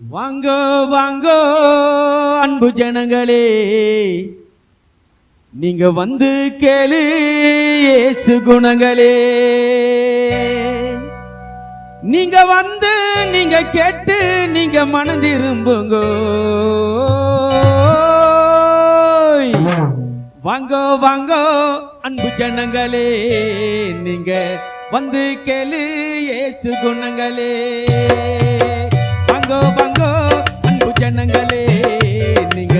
வாங்கோ வாங்கோ அன்பு ஜனங்களே. நீங்க வந்து கேளு ஏசு குணங்களே. நீங்க வந்து நீங்க கேட்டு நீங்க மனதிரும்புங்க வாங்கோ வாங்கோ அன்பு ஜனங்களே. நீங்க வந்து கேளு ஏசு குணங்களே. பங்கோ பங்கோ அன்பு ஜனங்களே நீங்க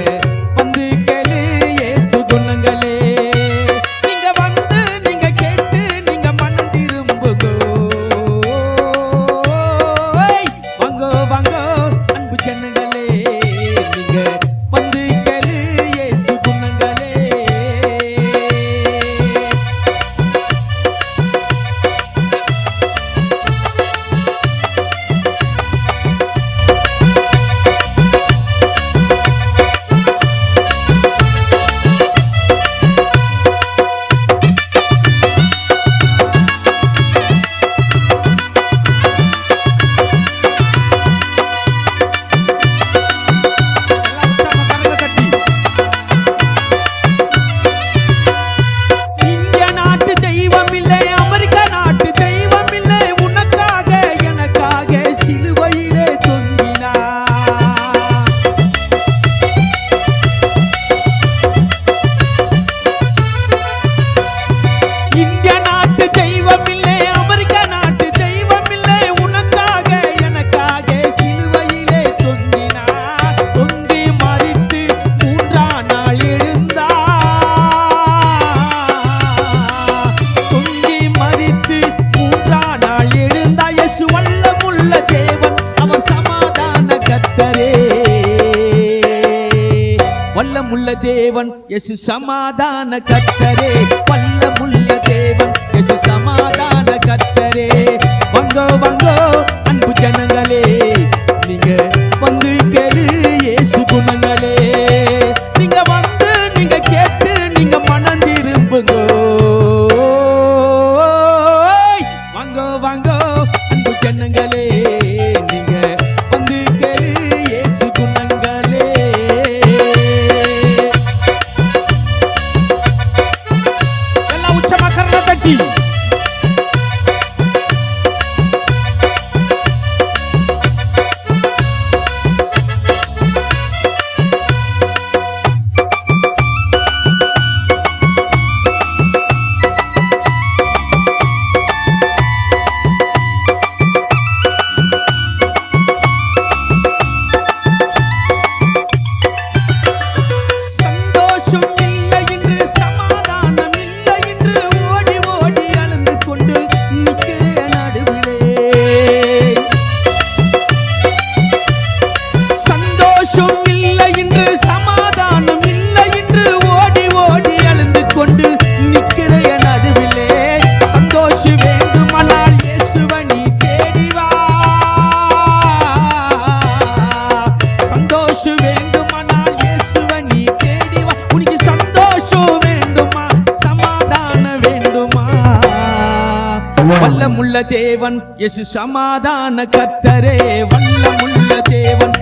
வல்லமுள்ள தேவன் எசு சமாதான கத்தரே வல்லமுள்ள தேவன் எசு சமாதான கத்தரே வங்கோ வங்கோ அன்பு ஜனங்களே நீங்க வந்து கேளு இயேசு குணங்களே. நீங்க வந்து நீங்க கேட்டு நீங்க மனம் திரும்புங்கோ. வாங்கோ வாங்கோ அன்பு ஜனங்களே. peace. வல்லமுள்ள தேவன் எசு சமாதான கத்தரே வல்லமுள்ள தேவன்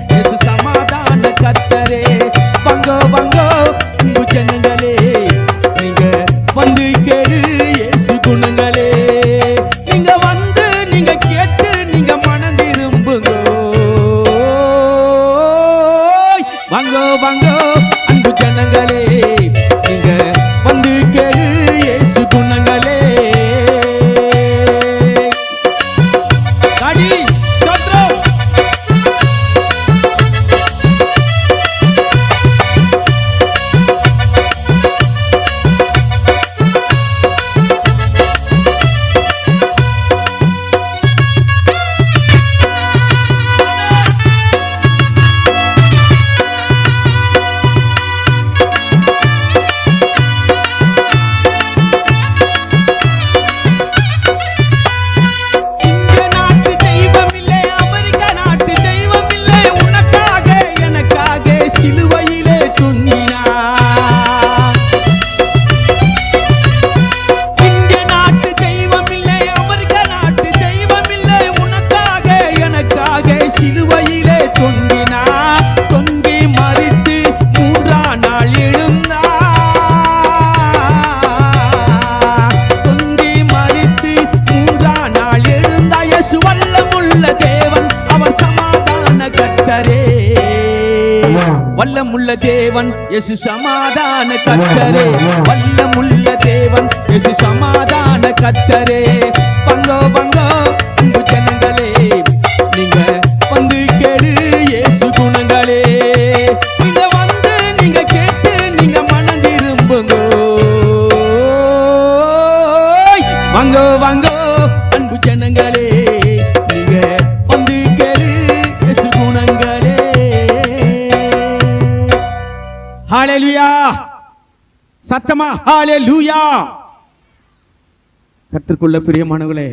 வல்லமுள்ள தேவன் எசு சமாதான கத்தரே வல்லமுள்ள தேவன் எசு சமாதான கத்தரே ஹalleluya சத்தமா? ஹalleluya கர்த்தருக்குள்ள பிரியமானவர்களே